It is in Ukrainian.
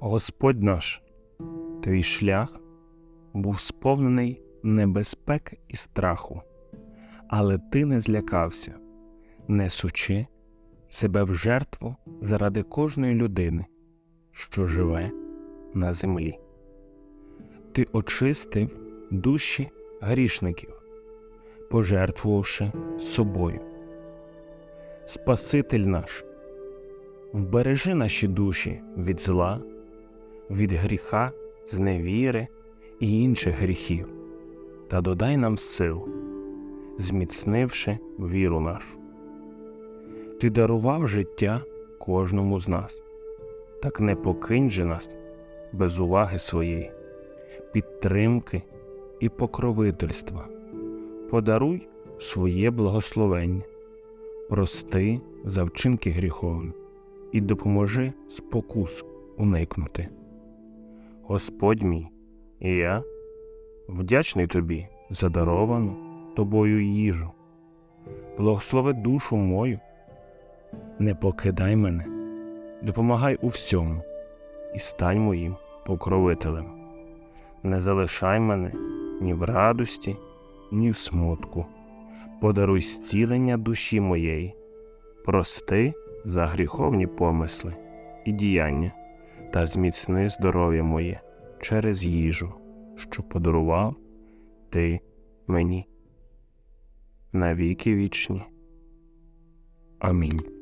Господь наш, твій шлях був сповнений небезпек і страху, але ти не злякався, несучи себе в жертву заради кожної людини, що живе на землі. Ти очистив душі грішників, пожертвувавши собою. Спаситель наш, вбережи наші душі від зла, від гріха, зневіри і інших гріхів, та додай нам сил, зміцнивши віру нашу. Ти дарував життя кожному з нас, так не покинь же нас без уваги своєї, підтримки і покровительства. Подаруй своє благословення, прости за вчинки гріховні і допоможи спокусу уникнути. Господь мій, і я вдячний тобі за даровану тобою їжу. Благослови душу мою, не покидай мене, допомагай у всьому і стань моїм покровителем. Не залишай мене ні в радості, ні в смутку. Подаруй зцілення душі моєї, прости за гріховні помисли і діяння та зміцни здоров'я моє через їжу, що подарував ти мені. На віки вічні. Амінь.